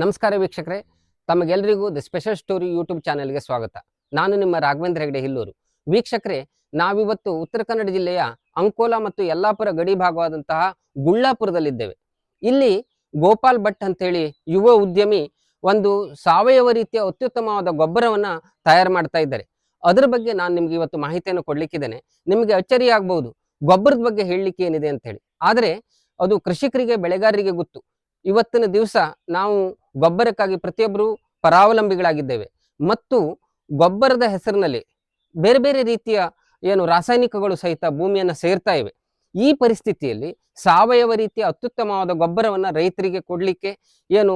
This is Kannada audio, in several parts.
ನಮಸ್ಕಾರ ವೀಕ್ಷಕರೇ ತಮಗೆಲ್ಲರಿಗೂ ದಿ ಸ್ಪೆಷಲ್ ಸ್ಟೋರಿ ಯೂಟ್ಯೂಬ್ ಚಾನೆಲ್ಗೆ ಸ್ವಾಗತ. ನಾನು ನಿಮ್ಮ ರಾಘವೇಂದ್ರ ಹೆಗಡೆ ಹಿಲ್ಲೂರು. ವೀಕ್ಷಕರೇ, ನಾವಿವತ್ತು ಉತ್ತರ ಕನ್ನಡ ಜಿಲ್ಲೆಯ ಅಂಕೋಲಾ ಮತ್ತು ಯಲ್ಲಾಪುರ ಗಡಿ ಭಾಗವಾದಂತಹ ಗುಳ್ಳಾಪುರದಲ್ಲಿದ್ದೇವೆ. ಇಲ್ಲಿ ಗೋಪಾಲ್ ಭಟ್ ಅಂತೇಳಿ ಯುವ ಉದ್ಯಮಿ ಒಂದು ಸಾವಯವ ರೀತಿಯ ಅತ್ಯುತ್ತಮವಾದ ಗೊಬ್ಬರವನ್ನ ತಯಾರು ಮಾಡ್ತಾ ಇದ್ದಾರೆ. ಅದರ ಬಗ್ಗೆ ನಾನು ನಿಮ್ಗೆ ಇವತ್ತು ಮಾಹಿತಿಯನ್ನು ಕೊಡ್ಲಿಕ್ಕಿದ್ದೇನೆ. ನಿಮಗೆ ಅಚ್ಚರಿ ಆಗ್ಬಹುದು ಗೊಬ್ಬರದ ಬಗ್ಗೆ ಹೇಳಲಿಕ್ಕೆ ಏನಿದೆ ಅಂತ ಹೇಳಿ ಆದರೆ ಅದು ಕೃಷಿಕರಿಗೆ, ಬೆಳೆಗಾರರಿಗೆ ಗೊತ್ತು. ಇವತ್ತಿನ ದಿವಸ ನಾವು ಗೊಬ್ಬರಕ್ಕಾಗಿ ಪ್ರತಿಯೊಬ್ಬರು ಪರಾವಲಂಬಿಗಳಾಗಿದ್ದೇವೆ. ಮತ್ತು ಗೊಬ್ಬರದ ಹೆಸರಿನಲ್ಲಿ ಬೇರೆ ಬೇರೆ ರೀತಿಯ ಏನು ರಾಸಾಯನಿಕಗಳು ಸಹಿತ ಭೂಮಿಯನ್ನು ಸೇರ್ತಾ ಇವೆ. ಈ ಪರಿಸ್ಥಿತಿಯಲ್ಲಿ ಸಾವಯವ ರೀತಿಯ ಅತ್ಯುತ್ತಮವಾದ ಗೊಬ್ಬರವನ್ನು ರೈತರಿಗೆ ಕೊಡಲಿಕ್ಕೆ ಏನು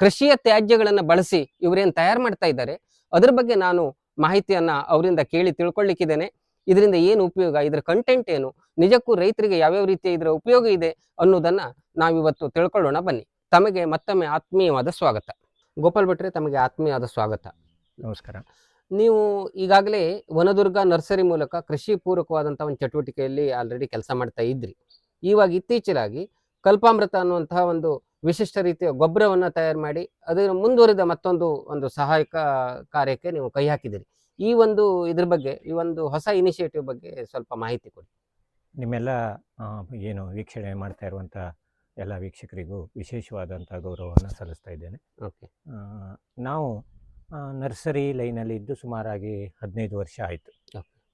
ಕೃಷಿಯ ತ್ಯಾಜ್ಯಗಳನ್ನು ಬಳಸಿ ಇವರೇನು ತಯಾರು ಮಾಡ್ತಾ ಇದ್ದಾರೆ, ಅದ್ರ ಬಗ್ಗೆ ನಾನು ಮಾಹಿತಿಯನ್ನು ಅವರಿಂದ ಕೇಳಿ ತಿಳ್ಕೊಳ್ಳಿಕ್ಕಿದ್ದೇನೆ ಇದರಿಂದ ಏನು ಉಪಯೋಗ? ಇದರ ಕಂಟೆಂಟ್ ಏನು? ನಿಜಕ್ಕೂ ರೈತರಿಗೆ ಯಾವ್ಯಾವ ರೀತಿಯ ಇದರ ಉಪಯೋಗ ಇದೆ ಅನ್ನೋದನ್ನ ನಾವಿವತ್ತು ತಿಳ್ಕೊಳ್ಳೋಣ. ಬನ್ನಿ. ತಮಗೆ ಮತ್ತೊಮ್ಮೆ ಆತ್ಮೀಯವಾದ ಸ್ವಾಗತ. ಗೋಪಾಲ್ ಭಟ್ರೆ ತಮಗೆ ಆತ್ಮೀಯವಾದ ಸ್ವಾಗತ. ನಮಸ್ಕಾರ. ನೀವು ಈಗಾಗಲೇ ವನದುರ್ಗ ನರ್ಸರಿ ಮೂಲಕ ಕೃಷಿ ಪೂರಕವಾದಂಥ ಒಂದು ಚಟುವಟಿಕೆಯಲ್ಲಿ ಆಲ್ರೆಡಿ ಕೆಲಸ ಮಾಡ್ತಾ ಇದ್ರಿ. ಇವಾಗ ಇತ್ತೀಚೆಗಾಗಿ ಕಲ್ಪಾಮೃತ ಅನ್ನುವಂತಹ ಒಂದು ವಿಶಿಷ್ಟ ರೀತಿಯ ಗೊಬ್ಬರವನ್ನು ತಯಾರು ಮಾಡಿ ಅದರ ಮುಂದುವರಿದ ಮತ್ತೊಂದು ಒಂದು ಸಹಾಯಕ ಕಾರ್ಯಕ್ಕೆ ನೀವು ಕೈ ಹಾಕಿದಿರಿ. ಈ ಒಂದು ಇದ್ರ ಬಗ್ಗೆ ಈ ಒಂದು ಹೊಸ ಇನಿಷಿಯೇಟಿವ್ ಬಗ್ಗೆ ಸ್ವಲ್ಪ ಮಾಹಿತಿ ಕೊಡಿ. ನಿಮ್ಮೆಲ್ಲ ಏನು ವೀಕ್ಷಣೆ ಮಾಡ್ತಾ ಇರುವಂಥ ಎಲ್ಲ ವೀಕ್ಷಕರಿಗೂ ವಿಶೇಷವಾದಂಥ ಗೌರವವನ್ನು ಸಲ್ಲಿಸ್ತಾ ಇದ್ದೇನೆ. ಓಕೆ. ನಾವು ನರ್ಸರಿ ಲೈನಲ್ಲಿ ಇದ್ದು ಸುಮಾರಾಗಿ ಹದಿನೈದು ವರ್ಷ ಆಯಿತು.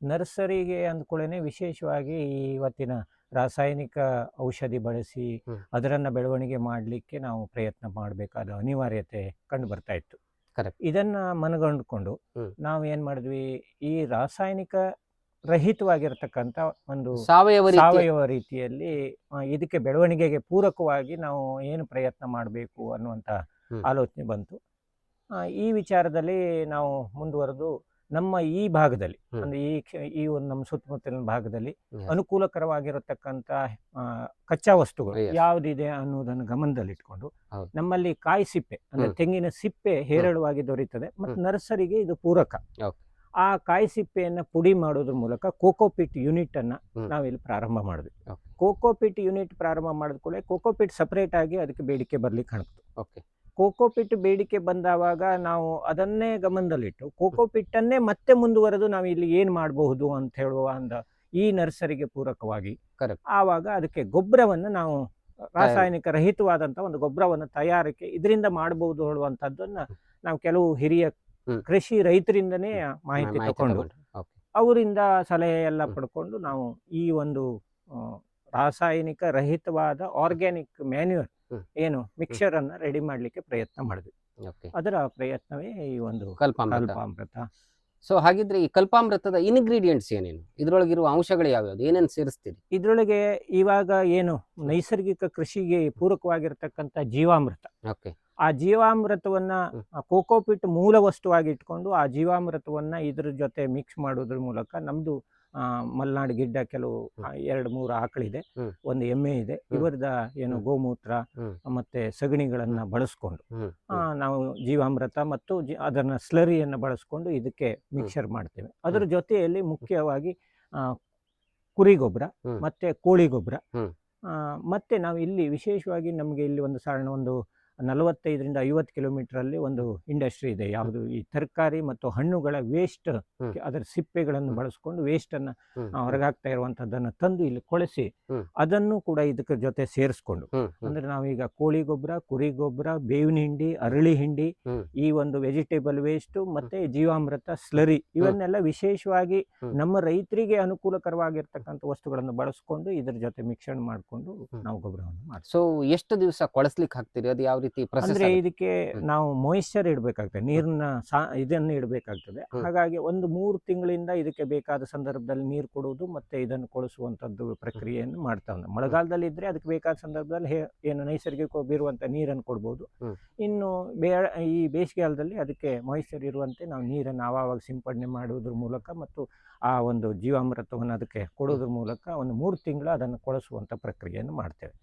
ನರ್ಸರಿಗೆ ಅಂದ್ಕೊಳ್ಳೇ ವಿಶೇಷವಾಗಿ ಈ ಇವತ್ತಿನ ರಾಸಾಯನಿಕ ಔಷಧಿ ಬಳಸಿ. ಅದರನ್ನು ಬೆಳವಣಿಗೆ ಮಾಡಲಿಕ್ಕೆ ನಾವು ಪ್ರಯತ್ನ ಮಾಡಬೇಕಾದ ಅನಿವಾರ್ಯತೆ ಕಂಡು ಬರ್ತಾ ಇತ್ತು. Correct. ಇದನ್ನ ಮನಗಂಡ್ಕೊಂಡು. ನಾವು ಏನು ಮಾಡಿದ್ವಿ ಈ ರಾಸಾಯನಿಕ ರಹಿತವಾಗಿರತಕ್ಕಂತ ಒಂದು ಸಾವಯವ ಸಾವಯವ ರೀತಿಯಲ್ಲಿ ಇದಕ್ಕೆ ಬೆಳವಣಿಗೆಗೆ ಪೂರಕವಾಗಿ ನಾವು ಏನು ಪ್ರಯತ್ನ ಮಾಡಬೇಕು ಅನ್ನುವಂತ ಆಲೋಚನೆ ಬಂತು ಈ ವಿಚಾರದಲ್ಲಿ ನಾವು ಮುಂದುವರೆದು ನಮ್ಮ ಈ ಭಾಗದಲ್ಲಿ. ಅಂದ್ರೆ ಈ ಈ ಒಂದು ನಮ್ಮ ಸುತ್ತಮುತ್ತಲಿನ ಭಾಗದಲ್ಲಿ ಅನುಕೂಲಕರವಾಗಿರತಕ್ಕಂತ ಕಚ್ಚಾ ವಸ್ತುಗಳು ಯಾವ್ದಿದೆ ಅನ್ನೋದನ್ನು ಗಮನದಲ್ಲಿಟ್ಕೊಂಡು. ನಮ್ಮಲ್ಲಿ ಕಾಯಿ ಸಿಪ್ಪೆ ಅಂದ್ರೆ ತೆಂಗಿನ ಸಿಪ್ಪೆ ಹೇರಳವಾಗಿ ದೊರೆಯುತ್ತದೆ ಮತ್ತು ನರ್ಸರಿಗೆ ಇದು ಪೂರಕ. ಆ ಕಾಯಿ ಸಿಪ್ಪೆಯನ್ನ ಪುಡಿ ಮಾಡೋದ್ರ ಮೂಲಕ ಕೋಕೋಪಿಟ್ ಯೂನಿಟ್ ಅನ್ನ. ನಾವಿಲ್ಲಿ ಪ್ರಾರಂಭ ಮಾಡಿದ್ವಿ ಕೋಕೋಪಿಟ್ ಯೂನಿಟ್ ಪ್ರಾರಂಭ ಮಾಡಿದ ಕೂಡಲೇ ಕೋಕೋಪಿಟ್ ಸಪರೇಟ್ ಆಗಿ ಅದಕ್ಕೆ ಬೇಡಿಕೆ ಬರ್ಲಿಕ್ಕೆ ಕಾಣ್ತು ಓಕೆ. ಕೋಕೋಪಿಟ್ ಬೇಡಿಕೆ ಬಂದಾವಾಗ ನಾವು ಅದನ್ನೇ ಗಮನದಲ್ಲಿಟ್ಟು ಕೋಕೋಪಿಟ್ಟನ್ನೇ ಮತ್ತೆ ಮುಂದುವರೆದು ನಾವು ಇಲ್ಲಿ ಏನ್ ಮಾಡಬಹುದು ಅಂತ ಹೇಳುವ ಅಂದ ಈ ನರ್ಸರಿಗೆ ಪೂರಕವಾಗಿ. ಆವಾಗ ಅದಕ್ಕೆ ಗೊಬ್ಬರವನ್ನು ನಾವು ರಾಸಾಯನಿಕ ರಹಿತವಾದಂತ ಒಂದು ಗೊಬ್ಬರವನ್ನು ತಯಾರಿಕೆ ಇದರಿಂದ ಮಾಡಬಹುದು ಹೇಳುವಂಥದ್ದನ್ನು ನಾವು ಕೆಲವು ಹಿರಿಯ ಕೃಷಿ ರೈತರಿಂದನೇ ಮಾಹಿತಿ ತಗೊಂಡು ಅವರಿಂದ ಸಲಹೆ ಎಲ್ಲ. ಪಡ್ಕೊಂಡು ನಾವು ಈ ಒಂದು ರಾಸಾಯನಿಕ ರಹಿತವಾದ ಆರ್ಗ್ಯಾನಿಕ್ ಮ್ಯಾನ್ಯೂರ್. ಏನು ಮಿಕ್ಸರ್ ಅನ್ನ ರೆಡಿ ಮಾಡ್ಲಿಕ್ಕೆ ಪ್ರಯತ್ನ ಮಾಡಿದ್ವಿ. ಅದರ ಪ್ರಯತ್ನವೇ ಈ ಒಂದು ಕಲ್ಪಾಮೃತ. ಸೊ ಹಾಗಿದ್ರೆ ಈ ಕಲ್ಪಾಮೃತದ ಇನ್ಗ್ರೀಡಿಯೆಂಟ್ಸ್ ಏನೇನು? ಇದ್ರೊಳಗಿರುವ ಅಂಶಗಳು ಯಾವ್ಯಾವ್ದು? ಏನೇನು ಸೇರಿಸ್ತೀರಿ? ಇದ್ರೊಳಗೆ ಇವಾಗ ಏನು ನೈಸರ್ಗಿಕ ಕೃಷಿಗೆ ಪೂರಕವಾಗಿರ್ತಕ್ಕಂಥ ಜೀವಾಮೃತ. ಓಕೆ. ಆ ಜೀವಾಮೃತವನ್ನ ಕೋಕೋಪಿಟ್ ಮೂಲ ವಸ್ತುವಾಗಿ ಇಟ್ಕೊಂಡು ಆ ಜೀವಾಮೃತವನ್ನ ಇದ್ರ ಜೊತೆ ಮಿಕ್ಸ್ ಮಾಡೋದ್ರ ಮೂಲಕ ನಮ್ದು ಮಲ್ನಾಡು ಗಿಡ್ಡ ಕೆಲವು ಎರಡು ಮೂರು ಆಕಳಿದೆ. ಒಂದು ಎಮ್ಮೆ ಇದೆ. ಇವರದ ಏನು ಗೋಮೂತ್ರ ಮತ್ತೆ ಸಗಣಿಗಳನ್ನ ಬಳಸ್ಕೊಂಡು. ನಾವು ಜೀವಾಮೃತ ಮತ್ತು ಅದನ್ನ ಸ್ಲರಿಯನ್ನು ಬಳಸ್ಕೊಂಡು ಇದಕ್ಕೆ ಮಿಕ್ಸರ್ ಮಾಡ್ತೇವೆ. ಅದರ ಜೊತೆಯಲ್ಲಿ ಮುಖ್ಯವಾಗಿ ಕುರಿ ಗೊಬ್ಬರ ಮತ್ತೆ ಕೋಳಿ ಗೊಬ್ಬರ ಮತ್ತೆ ನಾವು ಇಲ್ಲಿ ವಿಶೇಷವಾಗಿ ನಮಗೆ ಇಲ್ಲಿ ಒಂದು ಸಾಧಾರಣ ಒಂದು ನಲವತ್ತೈದರಿಂದ ಐವತ್ತು ಕಿಲೋಮೀಟರ್ ಅಲ್ಲಿ ಒಂದು ಇಂಡಸ್ಟ್ರಿ ಇದೆ. ಯಾವುದು ಈ ತರಕಾರಿ ಮತ್ತು ಹಣ್ಣುಗಳ ವೇಸ್ಟ್ ಅದರ ಸಿಪ್ಪೆಗಳನ್ನು. ಬಳಸ್ಕೊಂಡು ವೇಸ್ಟ್ ಅನ್ನ ಹ್ಮ್. ಆ, ಹೊರಗಾಗ್ತಾ ಇರುವಂತದ್ದನ್ನು ತಂದು ಇಲ್ಲಿ ಕೊಳೆಸಿ ಅದನ್ನು ಕೂಡ ಇದಕ್ಕೆ ಜೊತೆ ಸೇರಿಸ್ಕೊಂಡು ಅಂದ್ರೆ ನಾವೀಗ ಕೋಳಿ ಗೊಬ್ಬರ ಕುರಿ ಗೊಬ್ಬರ ಬೇವಿನ ಹಿಂಡಿ ಅರಳಿ ಹಿಂಡಿ ಈ ಒಂದು ವೆಜಿಟೇಬಲ್ ವೇಸ್ಟ್ ಮತ್ತೆ ಜೀವಾಮೃತ ಸ್ಲರಿ ಇವನ್ನೆಲ್ಲ ವಿಶೇಷವಾಗಿ ನಮ್ಮ ರೈತರಿಗೆ ಅನುಕೂಲಕರವಾಗಿರ್ತಕ್ಕಂಥ ವಸ್ತುಗಳನ್ನು ಬಳಸ್ಕೊಂಡು ಇದರ ಜೊತೆ ಮಿಶ್ರಣ ಮಾಡಿಕೊಂಡು ನಾವು ಗೊಬ್ಬರವನ್ನು ಮಾಡ್ತೀವಿ. ಸೊ ಎಷ್ಟು ದಿವಸ ಕೊಳಸ್ಲಿಕ್ಕೆ ಹಾಕ್ತೀರಿ ಅದು ಯಾವ ರೀತಿ ಅಂದ್ರೆ ಇದಕ್ಕೆ ನಾವು ಮಾಯಿಶ್ಚರ್ ಇಡಬೇಕಾಗ್ತದೆ ನೀರನ್ನ ಸಾ ಇದನ್ನು ಇಡಬೇಕಾಗ್ತದೆ. ಹಾಗಾಗಿ ಒಂದು ಮೂರು ತಿಂಗಳಿಂದ ಇದಕ್ಕೆ ಬೇಕಾದ ಸಂದರ್ಭದಲ್ಲಿ ನೀರು ಕೊಡುವುದು ಮತ್ತೆ ಇದನ್ನು ಕೊಳಿಸುವಂತದ್ದು ಪ್ರಕ್ರಿಯೆಯನ್ನು ಮಾಡ್ತಾವೆ ಮಳೆಗಾಲದಲ್ಲಿ ಇದ್ರೆ ಅದಕ್ಕೆ ಬೇಕಾದ ಸಂದರ್ಭದಲ್ಲಿ ಏನು ನೈಸರ್ಗಿಕ ಬೀರುವಂತ ನೀರನ್ನು ಕೊಡ್ಬೋದು. ಇನ್ನು ಬೇ ಈ ಬೇಸಿಗೆಗಾಲದಲ್ಲಿ ಅದಕ್ಕೆ ಮಾಯಿಶ್ಚರ್ ಇರುವಂತೆ ನಾವು ನೀರನ್ನು ಆವಾಗ ಸಿಂಪಡಣೆ ಮಾಡುವುದ್ರ ಮೂಲಕ ಮತ್ತು ಆ ಒಂದು ಜೀವಾಮೃತವನ್ನು ಅದಕ್ಕೆ ಕೊಡೋದ್ರ ಮೂಲಕ ಒಂದು ಮೂರು ತಿಂಗಳು ಅದನ್ನು ಕೊಳಿಸುವಂತ ಪ್ರಕ್ರಿಯೆಯನ್ನು ಮಾಡ್ತೇವೆ.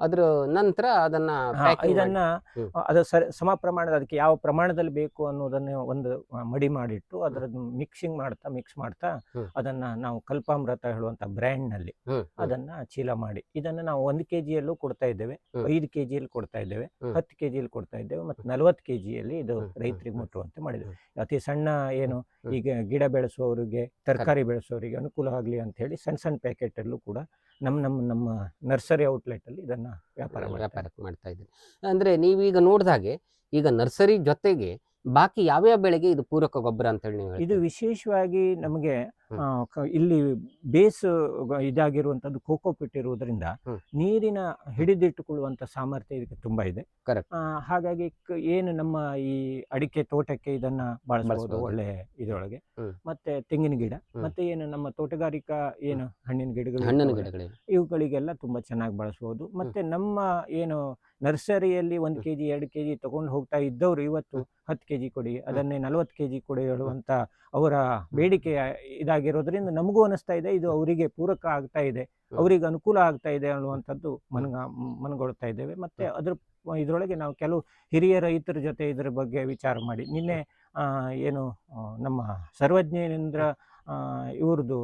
ಅದ್ರ ನಂತರ ಅದನ್ನ packing ಇದನ್ನ ಹ್ಮ್. ಅದು ಸರಿ ಸಮ ಪ್ರಮಾಣದ ಅದಕ್ಕೆ ಯಾವ ಪ್ರಮಾಣದಲ್ಲಿ ಬೇಕು ಅನ್ನೋದನ್ನ ಒಂದು ಮಡಿ ಮಾಡಿಟ್ಟು ಅದ್ರ ಮಿಕ್ಸಿಂಗ್ ಮಾಡ್ತಾ ಮಿಕ್ಸ್ ಮಾಡ್ತಾ ಹ್ಮ್. ಅದನ್ನ ನಾವು ಕಲ್ಪಾಮೃತ ಹೇಳುವಂತ ಬ್ರ್ಯಾಂಡ್ನಲ್ಲಿ ಹ್ಮ್, ಹ್ಮ್, ಅದನ್ನ ಚೀಲ ಮಾಡಿ ಇದನ್ನ ನಾವು ಒಂದು ಕೆಜಿಯಲ್ಲೂ ಕೊಡ್ತಾ ಇದ್ದೇವೆ ಹ್ಮ್. ಐದು ಕೆಜಿಯಲ್ಲಿ ಕೊಡ್ತಾ ಇದ್ದೇವೆ ಹ್ಮ್. ಹತ್ತು ಕೆಜಿಯಲ್ಲಿ ಕೊಡ್ತಾ ಇದ್ದೇವೆ ಮತ್ತೆ ನಲವತ್ತು ಕೆಜಿಯಲ್ಲಿ ಇದು ಹ್ಮ್, ಹ್ಮ್, ರೈತರಿಗೆ ಹ್ಮ್. ಮುಟ್ಟುವಂತೆ ಮಾಡಿದ್ದೇವೆ ಅತಿ ಸಣ್ಣ ಏನು ಹ್ಮ್. ಈಗ ಗಿಡ ಬೆಳೆಸುವವರಿಗೆ ತರಕಾರಿ ಬೆಳೆಸುವವರಿಗೆ ಅನುಕೂಲ ಆಗಲಿ ಅಂತ ಹೇಳಿ ಸಣ್ಣ ಸಣ್ಣ ಪ್ಯಾಕೆಟ್ ಅಲ್ಲೂ ಕೂಡ ನಮ್ಮ ನಮ್ಮ ನಮ್ಮ ನರ್ಸರಿ ಔಟ್ಲೆಟ್ ಅಲ್ಲಿ ಇದನ್ನ ವ್ಯಾಪಾರ ವ್ಯಾಪಾರಕ್ಕೆ ವ್ಯಾಪಾರ ಮಾಡ್ತಾ ಇದ್ದೀನಿ. ಅಂದರೆ ನೀವೀಗ ನೋಡಿದಾಗೆ ಈಗ ನರ್ಸರಿ ಜೊತೆಗೆ ಬಾಕಿ ಯಾವ್ಯಾವ ಬೆಳೆಗೆ ಇದು ಪೂರಕ ಗೊಬ್ಬರ ಅಂತ ಹೇಳಿ ನೀವು ಇದು ವಿಶೇಷವಾಗಿ ನಮಗೆ ಇಲ್ಲಿ ಬೇಸ್ ಇದಾಗಿರುವಂತದ್ದು ಕೋಕೋಪಿಟ್ ಇರುವುದರಿಂದ ನೀರಿನ ಹಿಡಿದಿಟ್ಟುಕೊಳ್ಳುವಂತ ಸಾಮರ್ಥ್ಯ ಇದಕ್ಕೆ ತುಂಬಾ ಇದೆ. ಹಾಗಾಗಿ ಏನು ನಮ್ಮ ಈ ಅಡಿಕೆ ತೋಟಕ್ಕೆ ಇದನ್ನ ಬಳಸಬಹುದು ಒಳ್ಳೆ ಇದರೊಳಗೆ. ಮತ್ತೆ ತೆಂಗಿನ ಗಿಡ ಮತ್ತೆ ಏನು ನಮ್ಮ ತೋಟಗಾರಿಕಾ ಏನು ಹಣ್ಣಿನ ಗಿಡಗಳು ಹಣ್ಣಿನ ಗಿಡಗಳು ಇವುಗಳಿಗೆಲ್ಲ ತುಂಬಾ ಚೆನ್ನಾಗಿ ಬಳಸಬಹುದು ಮತ್ತೆ ನಮ್ಮ ಏನು ನರ್ಸರಿಯಲ್ಲಿ ಒಂದು. ಕೆಜಿ ಎರಡು ಕೆಜಿ ತಗೊಂಡು ಹೋಗ್ತಾ ಇದ್ದವರು ಇವತ್ತು ಹತ್ತು ಕೆಜಿ ಕೊಡಿ ಅದನ್ನೇ ನಲವತ್ತು ಕೆಜಿ ಕೊಡಿ ಹೇಳುವಂತ ಅವರ ಬೇಡಿಕೆ ಇದಾಗಿರೋದ್ರಿಂದ ನಮಗೂ ಅನಿಸ್ತಾ ಇದೆ ಇದು ಅವರಿಗೆ ಪೂರಕ ಆಗ್ತಾ ಇದೆ. ಅವರಿಗೆ ಅನುಕೂಲ ಆಗ್ತಾ ಇದೆ ಅನ್ನುವಂಥದ್ದು ಮನಗ ಮನಗೊಳ್ತಾ ಇದ್ದೇವೆ. ಮತ್ತೆ ಅದ್ರ ಇದರೊಳಗೆ ನಾವು ಕೆಲವು ಹಿರಿಯ ರೈತರ ಜೊತೆ ಇದರ ಬಗ್ಗೆ ವಿಚಾರ ಮಾಡಿ. ನಿನ್ನೆ ಏನು ನಮ್ಮ ಸರ್ವಜ್ಞೇಂದ್ರ ಇವ್ರದ್ದು.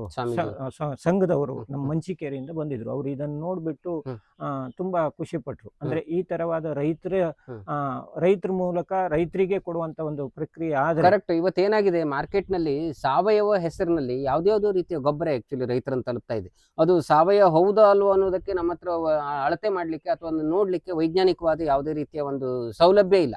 ಸಂಘದವರು ನಮ್ಮ ಮಂಚಿಕೇರಿಯಿಂದ ಬಂದಿದ್ರು. ಅವರು ಇದನ್ನು ನೋಡ್ಬಿಟ್ಟು ತುಂಬಾ ಖುಷಿ ಪಟ್ರು. ಅಂದ್ರೆ ಈ ತರವಾದ ರೈತರ ರೈತರ ಮೂಲಕ ರೈತರಿಗೆ ಕೊಡುವಂತ ಒಂದು ಪ್ರಕ್ರಿಯೆ ಆದ್ರೆ ಕರೆಕ್ಟ್. ಇವತ್ತೇನಾಗಿದೆ ಮಾರ್ಕೆಟ್ನಲ್ಲಿ ಸಾವಯವ ಹೆಸರಿನಲ್ಲಿ ಯಾವ್ದಾವ್ದು ರೀತಿಯ ಗೊಬ್ಬರ ಆಕ್ಚುಲಿ ರೈತರನ್ನು ತಲುಪ್ತಾ ಇದೆ? ಅದು ಸಾವಯವ ಹೌದಾ ಅಲ್ವಾ ಅನ್ನೋದಕ್ಕೆ ನಮ್ಮ ಹತ್ರ ಅಳತೆ ಮಾಡ್ಲಿಕ್ಕೆ ಅಥವಾ ನೋಡ್ಲಿಕ್ಕೆ ವೈಜ್ಞಾನಿಕವಾದ ಯಾವುದೇ ರೀತಿಯ ಒಂದು ಸೌಲಭ್ಯ ಇಲ್ಲ.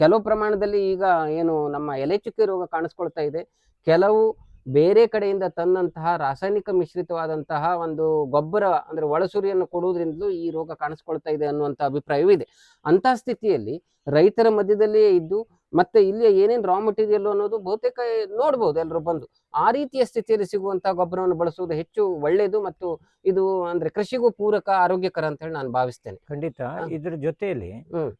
ಕೆಲವು ಪ್ರಮಾಣದಲ್ಲಿ ಈಗ ಏನು ನಮ್ಮ ಎಲೆ ಚುಕ್ಕಿ ರೋಗ ಕಾಣಿಸ್ಕೊಳ್ತಾ ಇದೆ. ಕೆಲವು ಬೇರೆ ಕಡೆಯಿಂದ ತಂದಂತಹ ರಾಸಾಯನಿಕ ಮಿಶ್ರಿತವಾದಂತಹ ಒಂದು ಗೊಬ್ಬರ, ಅಂದ್ರೆ ಒಳಸುರಿಯನ್ನು ಕೊಡುವುದರಿಂದಲೂ ಈ ರೋಗ ಕಾಣಿಸ್ಕೊಳ್ತಾ ಇದೆ ಅನ್ನುವಂತಹ ಅಭಿಪ್ರಾಯವೂ ಇದೆ. ಅಂತಹ ಸ್ಥಿತಿಯಲ್ಲಿ ರೈತರ ಮಧ್ಯದಲ್ಲಿಯೇ ಇದ್ದು, ಮತ್ತೆ ಇಲ್ಲಿ ಏನೇನ್ ರಾ ಮೆಟೀರಿಯಲ್ ಅನ್ನೋದು ಬಹುತೇಕ ನೋಡ್ಬೋದು ಎಲ್ಲರೂ ಬಂದು. ಆ ರೀತಿಯ ಸ್ಥಿತಿಯಲ್ಲಿ ಸಿಗುವಂತಹ ಗೊಬ್ಬರವನ್ನು ಬಳಸುವುದು ಹೆಚ್ಚು ಒಳ್ಳೆಯದು ಮತ್ತು ಇದು ಅಂದ್ರೆ ಕೃಷಿಗೂ ಪೂರಕ ಆರೋಗ್ಯಕರ ಅಂತ ಹೇಳಿ ನಾನು ಭಾವಿಸ್ತೇನೆ. ಖಂಡಿತ. ಇದ್ರ ಜೊತೆಯಲ್ಲಿ.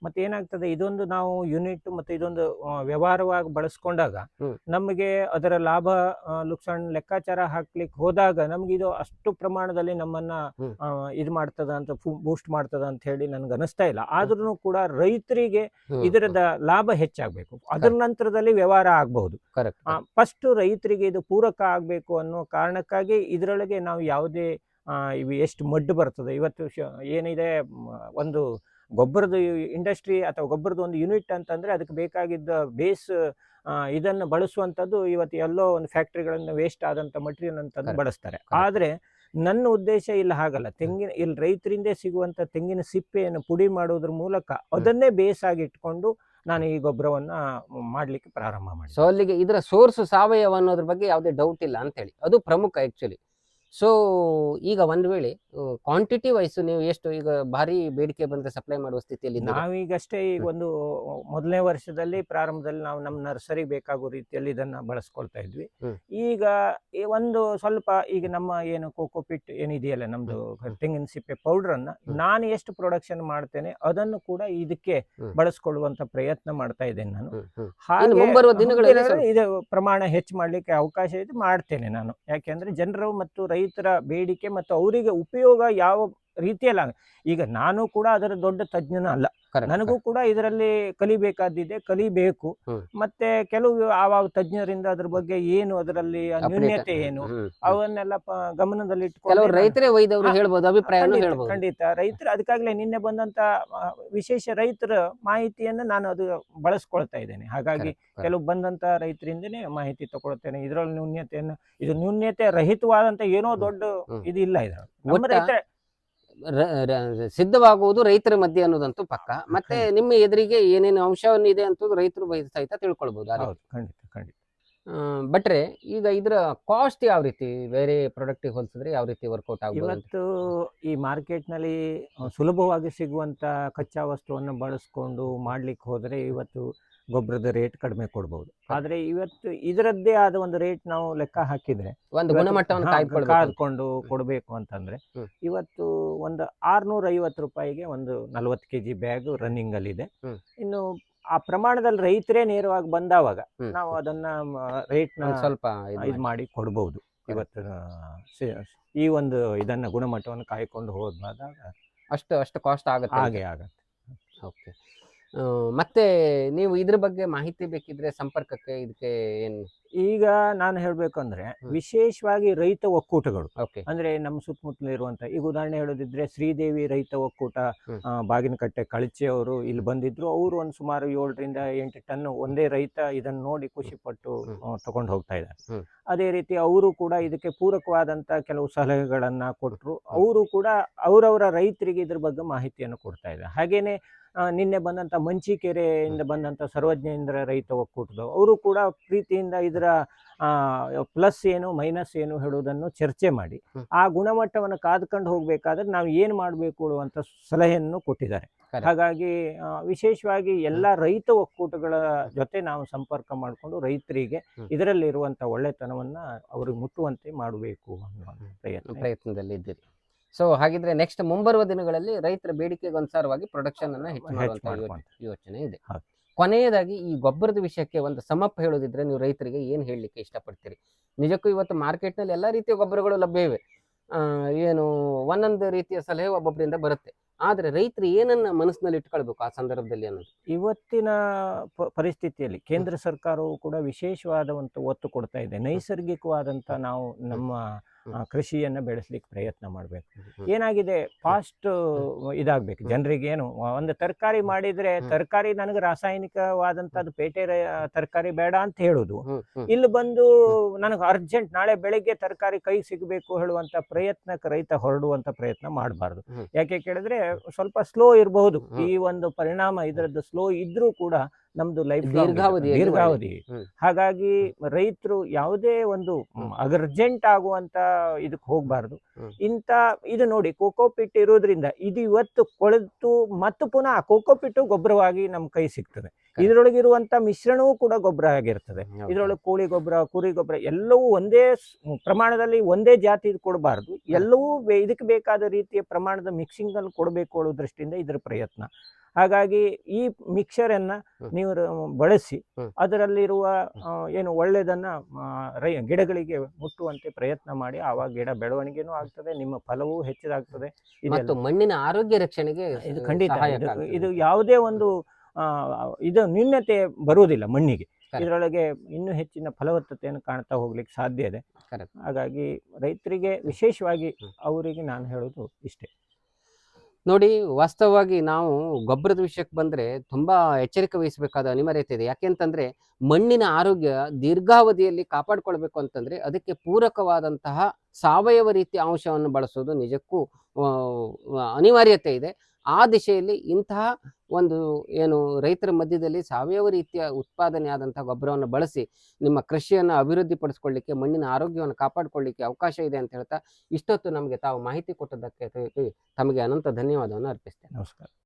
ಮತ್ತೆ ಏನಾಗ್ತದೆ ಇದೊಂದು ನಾವು ಯೂನಿಟ್ ಮತ್ತೆ ಇದೊಂದು ವ್ಯವಹಾರವಾಗಿ ಬಳಸ್ಕೊಂಡಾಗ. ನಮಗೆ ಅದರ ಲಾಭ ಲುಕ್ಸಾನ್ ಲೆಕ್ಕಾಚಾರ ಹಾಕ್ಲಿಕ್ಕೆ ಹೋದಾಗ ನಮ್ಗೆ ಇದು ಅಷ್ಟು ಪ್ರಮಾಣದಲ್ಲಿ ನಮ್ಮನ್ನ ಇದು ಮಾಡ್ತದ ಅಂತ ಬೂಸ್ಟ್ ಮಾಡ್ತದ ಅಂತ ಹೇಳಿ ನನ್ಗೆ ಅನಿಸ್ತಾ ಇಲ್ಲ. ಆದ್ರೂ ಕೂಡ ರೈತರಿಗೆ ಇದರದ ಲಾಭ ಹೆಚ್ಚಾಗಬೇಕು. ಅದರ ನಂತರದಲ್ಲಿ ವ್ಯವಹಾರ ಆಗಬಹುದು. ಕರೆಕ್ಟ್ ಫಸ್ಟ್ ರೈತರಿಗೆ ಇದು ಪೂರಕ ಆಗಬೇಕು ಅನ್ನೋ ಕಾರಣಕ್ಕಾಗಿ ಇದರೊಳಗೆ ನಾವು ಯಾವುದೇ ಇವು ಎಷ್ಟು ಮಡ್ಡು ಬರ್ತದೆ ಇವತ್ತು ಶ- ಏನಿದೆ ಒಂದು ಗೊಬ್ಬರದ ಇಂಡಸ್ಟ್ರಿ ಅಥವಾ ಗೊಬ್ಬರದ ಒಂದು ಯೂನಿಟ್ ಅಂತಂದರೆ ಅದಕ್ಕೆ ಬೇಕಾಗಿದ್ದ ಬೇಸ್ ಇದನ್ನು ಬಳಸುವಂಥದ್ದು ಇವತ್ತು ಎಲ್ಲೋ ಒಂದು ಫ್ಯಾಕ್ಟ್ರಿಗಳನ್ನು ವೇಸ್ಟ್ ಆದಂಥ ಮಟೀರಿಯಲ್ ಅಂತಂದು. ಬಳಸ್ತಾರೆ. ಆದರೆ ನನ್ನ ಉದ್ದೇಶ ಇಲ್ಲಿ ಹಾಗಲ್ಲ. ತೆಂಗಿನ ಇಲ್ಲಿ ರೈತರಿಂದ ಸಿಗುವಂಥ ತೆಂಗಿನ ಸಿಪ್ಪೆಯನ್ನು ಪುಡಿ ಮಾಡೋದ್ರ ಮೂಲಕ ಅದನ್ನೇ ಬೇಸ್ ಆಗಿ ಇಟ್ಕೊಂಡು ನಾನು ಈ ಗೊಬ್ಬರವನ್ನ ಮಾಡ್ಲಿಕ್ಕೆ ಪ್ರಾರಂಭ ಮಾಡಿ ಸೊ ಅಲ್ಲಿಗೆ ಇದರ ಸೋರ್ಸ್ ಸಾವಯವ ಅನ್ನೋದ್ರ ಬಗ್ಗೆ ಯಾವುದೇ ಡೌಟ್ ಇಲ್ಲ ಅಂತ ಹೇಳಿ ಅದು ಪ್ರಮುಖ ಆಕ್ಚುಲಿ ಸೊ ಈಗ ಒಂದು ವೇಳೆ ಕ್ವಾಂಟಿಟಿ ವೈಸ್ ನೀವು ಎಷ್ಟು ಈಗ ಭಾರಿ ಬೇಡಿಕೆ ಬಂದ್ರೆ ಸಪ್ಲೈ ಮಾಡುವ ಸ್ಥಿತಿಯಲ್ಲಿ? ನಾವೀಗಷ್ಟೇ ಈಗ ಒಂದು ಮೊದಲನೇ ವರ್ಷದಲ್ಲಿ ಪ್ರಾರಂಭದಲ್ಲಿ ನಾವು ನಮ್ಮ ನರ್ಸರಿ ಬೇಕಾಗೋ ರೀತಿಯಲ್ಲಿ ಇದನ್ನ ಬಳಸ್ಕೊಳ್ತಾ ಇದ್ವಿ ಈಗ ಒಂದು ಸ್ವಲ್ಪ ಈಗ ನಮ್ಮ ಏನು ಕೋಕೋಪಿಟ್ ಏನಿದೆಯಲ್ಲ ನಮ್ದು ತೆಂಗಿನ ಸಿಪ್ಪೆ ಪೌಡರ್ ಅನ್ನ. ನಾನು ಎಷ್ಟು ಪ್ರೊಡಕ್ಷನ್ ಮಾಡ್ತೇನೆ ಅದನ್ನು ಕೂಡ ಇದಕ್ಕೆ. ಬಳಸ್ಕೊಳ್ಳುವಂತ ಪ್ರಯತ್ನ ಮಾಡ್ತಾ ಇದ್ದೇನೆ ನಾನು. ಹಾಗೆ ಮುಂಬರುವ ದಿನಗಳಲ್ಲಿ ಮುಂದಿನ ಇದು ಪ್ರಮಾಣ ಹೆಚ್ಚು ಮಾಡ್ಲಿಕ್ಕೆ ಅವಕಾಶ ಇದೆ ಮಾಡ್ತೇನೆ ನಾನು ಯಾಕೆಂದ್ರೆ ಜನರು ಮತ್ತು ರೈತರ ಬೇಡಿಕೆ ಮತ್ತು ಅವರಿಗೆ ಉಪಯೋಗ ಯಾವ ರೀತಿಯಲ್ಲಿ. ಈಗ ನಾನು ಕೂಡ ಅದರ ದೊಡ್ಡ ತಜ್ಞನ ಅಲ್ಲ. ನನಗೂ ಕೂಡ ಇದರಲ್ಲಿ ಕಲಿಬೇಕಾದಿದೆ ಕಲಿಬೇಕು. ಮತ್ತೆ ಕೆಲವು ಆವಾಗ ತಜ್ಞರಿಂದ ಅದ್ರ ಬಗ್ಗೆ ಏನು ಅದರಲ್ಲಿ. ನ್ಯೂನ್ಯತೆ ಏನು. ಅವನ್ನೆಲ್ಲ ಗಮನದಲ್ಲಿ ಇಟ್ಕೊಂಡು ರೈತರೇ ವೈದ್ಯರು ಹೇಳ್ಬೋದು ಅಭಿಪ್ರಾಯ ಖಂಡಿತ, ರೈತರು ಅದಕ್ಕಾಗಲೇ ನಿನ್ನೆ ಬಂದಂತ ವಿಶೇಷ ರೈತರ ಮಾಹಿತಿಯನ್ನು ನಾನು ಅದು ಬಳಸ್ಕೊಳ್ತಾ ಇದ್ದೇನೆ. ಹಾಗಾಗಿ. ಕೆಲವು ಬಂದಂತ ರೈತರಿಂದನೇ ಮಾಹಿತಿ ತಗೊಳ್ತೇನೆ. ಇದರಲ್ಲಿ ನ್ಯೂನ್ಯತೆಯನ್ನು ಇದು ನ್ಯೂನ್ಯತೆ ರಹಿತವಾದಂತ ಏನೋ ದೊಡ್ಡ. ಇದು ಇಲ್ಲ ಇದರ ನಮ್ಮ ರೈತರ ಸಿದ್ಧವಾಗುವುದು ರೈತರ ಮಧ್ಯೆ ಅನ್ನೋದಂತೂ ಪಕ್ಕ. ಮತ್ತೆ ನಿಮ್ಮ ಎದುರಿಗೆ ಏನೇನು ಅಂಶವನ್ನು ಇದೆ ಅಂತ ರೈತರು ಸಹಿತ ತಿಳ್ಕೊಳ್ಬಹುದು ಬಟ್ರೆ ಹೌದು ಖಂಡಿತ ಖಂಡಿತ. ಆ, ಈಗ ಇದರ ಕಾಸ್ಟ್ ಯಾವ ರೀತಿ ಬೇರೆ ಪ್ರಾಡಕ್ಟ್ ಹೋಲಿಸಿದ್ರೆ ಯಾವ ರೀತಿ ವರ್ಕೌಟ್ ಆಗ್ಬೋದು ಇವತ್ತು ಈ ಮಾರ್ಕೆಟ್ನಲ್ಲಿ ಸುಲಭವಾಗಿ ಸಿಗುವಂತ ಕಚ್ಚಾ ವಸ್ತುವನ್ನು ಬಳಸ್ಕೊಂಡು ಮಾಡ್ಲಿಕ್ಕೆ ಹೋದ್ರೆ ಇವತ್ತು ಗೊಬ್ಬರದ ರೇಟ್ ಕಡಿಮೆ ಕೊಡ್ಬೋದು. ಆದ್ರೆ ಇವತ್ತು ಇದರದ್ದೇ ಆದ ಒಂದು ರೇಟ್ ನಾವು ಲೆಕ್ಕ ಹಾಕಿದ್ರೆ ಒಂದು ಗುಣಮಟ್ಟವನ್ನ ಕಾದ್ಕೊಂಡು ಕೊಡಬೇಕು ಅಂತಂದ್ರೆ ಇವತ್ತು ಒಂದು ಆರ್ನೂರ ಐವತ್ತು ರೂಪಾಯಿಗೆ ಒಂದು ನಲವತ್ತು ಕೆಜಿ ಬ್ಯಾಗ್ ರನ್ನಿಂಗ್ ಅಲ್ಲಿ ಇದೆ ಇನ್ನು ಆ ಪ್ರಮಾಣದಲ್ಲಿ ರೈತರೇ ನೇರವಾಗಿ ಬಂದಾವಾಗ. ನಾವು ಅದನ್ನ ರೇಟ್ ಸ್ವಲ್ಪ ಇದ್ ಮಾಡಿ. ಕೊಡಬಹುದು ಇವತ್ತು ಈ ಒಂದು ಇದನ್ನ ಗುಣಮಟ್ಟವನ್ನು ಕಾಯ್ಕೊಂಡು ಹೋದಾಗ ಅಷ್ಟು ಅಷ್ಟು ಕಾಸ್ಟ್ ಆಗುತ್ತೆ ಹಾಗೆ ಆಗತ್ತೆ. ಓಕೆ ಮತ್ತೆ ನೀವು ಇದ್ರ ಬಗ್ಗೆ ಮಾಹಿತಿ ಬೇಕಿದ್ರೆ ಸಂಪರ್ಕಕ್ಕೆ ಇದಕ್ಕೆ ಏನು? ಈಗ ನಾನು ಹೇಳಬೇಕಂದ್ರೆ ವಿಶೇಷವಾಗಿ ರೈತ ಒಕ್ಕೂಟಗಳು. ಓಕೆ. ಅಂದ್ರೆ ನಮ್ಮ ಸುತ್ತಮುತ್ತಲು ಇರುವಂತ ಈಗ ಉದಾಹರಣೆ ಹೇಳೋದಿದ್ರೆ ಶ್ರೀದೇವಿ ರೈತ ಒಕ್ಕೂಟ ಬಾಗಿನಕಟ್ಟೆ ಕಳಚೆ ಅವರು ಇಲ್ಲಿ ಬಂದಿದ್ರು. ಅವರು ಒಂದು ಸುಮಾರು ಏಳರಿಂದ ಎಂಟು ಟನ್ ಒಂದೇ ರೈತ ಇದನ್ನು ನೋಡಿ ಖುಷಿ ಪಟ್ಟು. ತಗೊಂಡು ಹೋಗ್ತಾ ಇದ್ದಾರೆ. ಅದೇ ರೀತಿ ಅವರು ಕೂಡ ಇದಕ್ಕೆ ಪೂರಕವಾದಂತ ಕೆಲವು ಸಲಹೆಗಳನ್ನ ಕೊಟ್ಟರು ಅವರು ಕೂಡ ಅವರವರ ರೈತರಿಗೆ ಇದ್ರ ಬಗ್ಗೆ ಮಾಹಿತಿಯನ್ನು ಕೊಡ್ತಾ ಇದ್ದಾರೆ. ಹಾಗೇನೆ ನಿನ್ನೆ ಬಂದಂತ ಮಂಚಿಕೆರೆಯಿಂದ ಬಂದಂತ ಸರ್ವಜ್ಞೇಂದ್ರ ರೈತ ಒಕ್ಕೂಟದ ಅವರು ಕೂಡ ಪ್ರೀತಿಯಿಂದ ಇದರ ಪ್ಲಸ್ ಏನು ಮೈನಸ್ ಏನು ಹೇಳುವುದನ್ನು ಚರ್ಚೆ ಮಾಡಿ. ಆ ಗುಣಮಟ್ಟವನ್ನು ಕಾದ್ಕೊಂಡು ಹೋಗ್ಬೇಕಾದ್ರೆ ನಾವು ಏನು ಮಾಡಬೇಕು ಅಂತ ಸಲಹೆಯನ್ನು ಕೊಟ್ಟಿದ್ದಾರೆ. ಹಾಗಾಗಿ ವಿಶೇಷವಾಗಿ ಎಲ್ಲ ರೈತ ಒಕ್ಕೂಟಗಳ ಜೊತೆ ನಾವು ಸಂಪರ್ಕ ಮಾಡಿಕೊಂಡು ರೈತರಿಗೆ ಇದರಲ್ಲಿರುವಂಥ ಒಳ್ಳೆತನವನ್ನು ಒಳ್ಳೆತನವನ್ನ ಅವ್ರಿಗೆ ಮುಟ್ಟುವಂತೆ ಮಾಡಬೇಕು ಅನ್ನೋ ಪ್ರಯತ್ನ. ಪ್ರಯತ್ನದಲ್ಲಿ ಇದ್ದೀರಿ. ಸೊ ಹಾಗಿದ್ರೆ ನೆಕ್ಸ್ಟ್ ಮುಂಬರುವ ದಿನಗಳಲ್ಲಿ ರೈತರ ಬೇಡಿಕೆಗೆ ಅನುಸಾರವಾಗಿ ಪ್ರೊಡಕ್ಷನ್ ಅನ್ನ ಹೆಚ್ಚು ಮಾಡುವಂತಹ ಮಾಡುವಂತ ಯೋಚನೆ ಇದೆ. ಕೊನೆಯದಾಗಿ ಈ ಗೊಬ್ಬರದ ವಿಷಯಕ್ಕೆ ಒಂದು ಸಮಪ್ ಹೇಳೋದಿದ್ರೆ ನೀವು ರೈತರಿಗೆ ಏನ್ ಹೇಳಲಿಕ್ಕೆ ಇಷ್ಟಪಡ್ತೀರಿ? ನಿಜಕ್ಕೂ ಇವತ್ತು ಮಾರ್ಕೆಟ್ನಲ್ಲಿ ಎಲ್ಲಾ ರೀತಿಯ ಗೊಬ್ಬರಗಳು ಲಭ್ಯ ಇವೆ. ಏನು ಒಂದೊಂದು ರೀತಿಯ ಸಲಹೆ ಒಬ್ಬೊಬ್ಬರಿಂದ ಬರುತ್ತೆ. ಆದ್ರೆ ರೈತರು ಏನನ್ನ ಮನಸ್ಸಿನಲ್ಲಿ ಇಟ್ಕೊಳ್ಬೇಕು ಆ ಸಂದರ್ಭದಲ್ಲಿ ಅನ್ನೋದು? ಇವತ್ತಿನ ಪರಿಸ್ಥಿತಿಯಲ್ಲಿ ಕೇಂದ್ರ ಸರ್ಕಾರವು ಕೂಡ ವಿಶೇಷವಾದ ಒಂದು ಒತ್ತು ಕೊಡ್ತಾ ಇದೆ. ನೈಸರ್ಗಿಕವಾದಂತ ನಾವು ನಮ್ಮ ಕೃಷಿಯನ್ನ ಬೆಳೆಸ್ಲಿಕ್ಕೆ ಪ್ರಯತ್ನ ಮಾಡಬೇಕು. ಏನಾಗಿದೆ? ಫಾಸ್ಟ್ ಇದಾಗ್ಬೇಕು. ಜನರಿಗೆ ಏನು ಒಂದು ತರಕಾರಿ ಮಾಡಿದ್ರೆ ತರಕಾರಿ ನನಗೆ ರಾಸಾಯನಿಕವಾದಂಥದ್ದು ಪೇಟೆ ತರಕಾರಿ ಬೇಡ ಅಂತ ಹೇಳೋದು. ಇಲ್ಲಿ ಬಂದು ನನಗೆ ಅರ್ಜೆಂಟ್ ನಾಳೆ ಬೆಳಿಗ್ಗೆ ತರಕಾರಿ ಕೈ ಸಿಗಬೇಕು ಹೇಳುವಂತ ಪ್ರಯತ್ನಕ್ಕೆ ರೈತ ಹೊರಡುವಂತ ಪ್ರಯತ್ನ ಮಾಡಬಾರ್ದು. ಯಾಕೆ ಕೇಳಿದ್ರೆ ಸ್ವಲ್ಪ ಸ್ಲೋ ಇರಬಹುದು. ಈ ಒಂದು ಪರಿಣಾಮ ಇದರದ್ದು ಸ್ಲೋ ಇದ್ರೂ ಕೂಡ ನಮ್ದು ಲೈಫ್ ದೀರ್ಘಾವಧಿ ದೀರ್ಘಾವಧಿ. ಹಾಗಾಗಿ ರೈತರು ಯಾವುದೇ ಒಂದು ಅರ್ಜೆಂಟ್ ಆಗುವಂತ ಇದಕ್ಕೆ ಹೋಗ್ಬಾರ್ದು. ಇಂತ ಇದು ನೋಡಿ ಕೋಕೋ ಪಿಟ್ ಇರೋದ್ರಿಂದ ಇದು ಇವತ್ತು ಕೊಳೆತು ಮತ್ತು ಪುನಃ ಆ ಕೋಕೋಪಿಟ್ಟು ಗೊಬ್ಬರವಾಗಿ ನಮ್ಮ ಕೈ ಸಿಗ್ತದೆ. ಇದರೊಳಗಿರುವಂತ ಮಿಶ್ರಣವೂ ಕೂಡ ಗೊಬ್ಬರ ಆಗಿರ್ತದೆ. ಇದರೊಳಗೆ ಕೋಳಿ ಗೊಬ್ಬರ ಕುರಿ ಗೊಬ್ಬರ ಎಲ್ಲವೂ ಒಂದೇ ಪ್ರಮಾಣದಲ್ಲಿ ಒಂದೇ ಜಾತಿ ಕೊಡಬಾರದು. ಎಲ್ಲವೂ ಇದಕ್ಕೆ ಬೇಕಾದ ರೀತಿಯ ಪ್ರಮಾಣದ ಮಿಕ್ಸಿಂಗ್ ಅಲ್ಲಿ ಕೊಡಬೇಕು ಅನ್ನೋ ದೃಷ್ಟಿಯಿಂದ ಇದರ ಪ್ರಯತ್ನ. ಹಾಗಾಗಿ ಈ ಮಿಕ್ಸರ್ ಅನ್ನ. ನೀವು ಬಳಸಿ ಅದರಲ್ಲಿರುವ ಏನು ಒಳ್ಳೆಯದನ್ನ ರೈ ಗಿಡಗಳಿಗೆ ಮುಟ್ಟುವಂತೆ ಪ್ರಯತ್ನ ಮಾಡಿ. ಆವಾಗ ಗಿಡ ಬೆಳವಣಿಗೆನೂ ಆಗ್ತದೆ ನಿಮ್ಮ ಫಲವೂ ಮತ್ತು ಮಣ್ಣಿನ ಆರೋಗ್ಯ ರಕ್ಷಣೆಗೆ ಇದು ಖಂಡಿತ. ಇದು- ಯಾವುದೇ ಒಂದು ಇದು ನ್ಯೂನ್ಯತೆ ಬರುವುದಿಲ್ಲ ಮಣ್ಣಿಗೆ. ಇದರೊಳಗೆ ಇನ್ನೂ ಹೆಚ್ಚಿನ ಫಲವತ್ತತೆಯನ್ನು ಕಾಣ್ತಾ ಹೋಗ್ಲಿಕ್ಕೆ ಸಾಧ್ಯ ಇದೆ. ಹಾಗಾಗಿ ರೈತರಿಗೆ ವಿಶೇಷವಾಗಿ ಅವರಿಗೆ ನಾನು ಹೇಳೋದು ಇಷ್ಟೇ. ನೋಡಿ ವಾಸ್ತವವಾಗಿ ನಾವು ಗೊಬ್ಬರದ ವಿಷಯಕ್ಕೆ ಬಂದರೆ ತುಂಬ ಎಚ್ಚರಿಕೆ ವಹಿಸಬೇಕಾದ ಅನಿವಾರ್ಯತೆ ಇದೆ. ಯಾಕೆಂತಂದರೆ ಮಣ್ಣಿನ ಆರೋಗ್ಯ ದೀರ್ಘಾವಧಿಯಲ್ಲಿ ಕಾಪಾಡಿಕೊಳ್ಬೇಕು ಅಂತಂದರೆ ಅದಕ್ಕೆ ಪೂರಕವಾದಂತಹ ಸಾವಯವ ರೀತಿಯ ಅಂಶವನ್ನು ಬಳಸೋದು ನಿಜಕ್ಕೂ ಅನಿವಾರ್ಯತೆ ಇದೆ. ಆ ದಿಶೆಯಲ್ಲಿ ಇಂತಹ ಒಂದು ಏನು ರೈತರ ಮಧ್ಯದಲ್ಲಿ ಸಾವಯವ ರೀತಿಯ ಉತ್ಪಾದನೆ ಆದಂತಹ ಗೊಬ್ಬರವನ್ನು ಬಳಸಿ ನಿಮ್ಮ ಕೃಷಿಯನ್ನು ಅಭಿವೃದ್ಧಿಪಡಿಸ್ಕೊಳ್ಳಿಕ್ಕೆ, ಮಣ್ಣಿನ ಆರೋಗ್ಯವನ್ನು ಕಾಪಾಡಿಕೊಳ್ಳಿಕ್ಕೆ ಅವಕಾಶ ಇದೆ ಅಂತ ಹೇಳ್ತಾ ಇಷ್ಟೊತ್ತು ನಮಗೆ ತಾವು ಮಾಹಿತಿ ಕೊಟ್ಟದ್ದಕ್ಕೆ ತಮಗೆ ಅನಂತ ಧನ್ಯವಾದವನ್ನು ಅರ್ಪಿಸ್ತೇನೆ. ನಮಸ್ಕಾರ.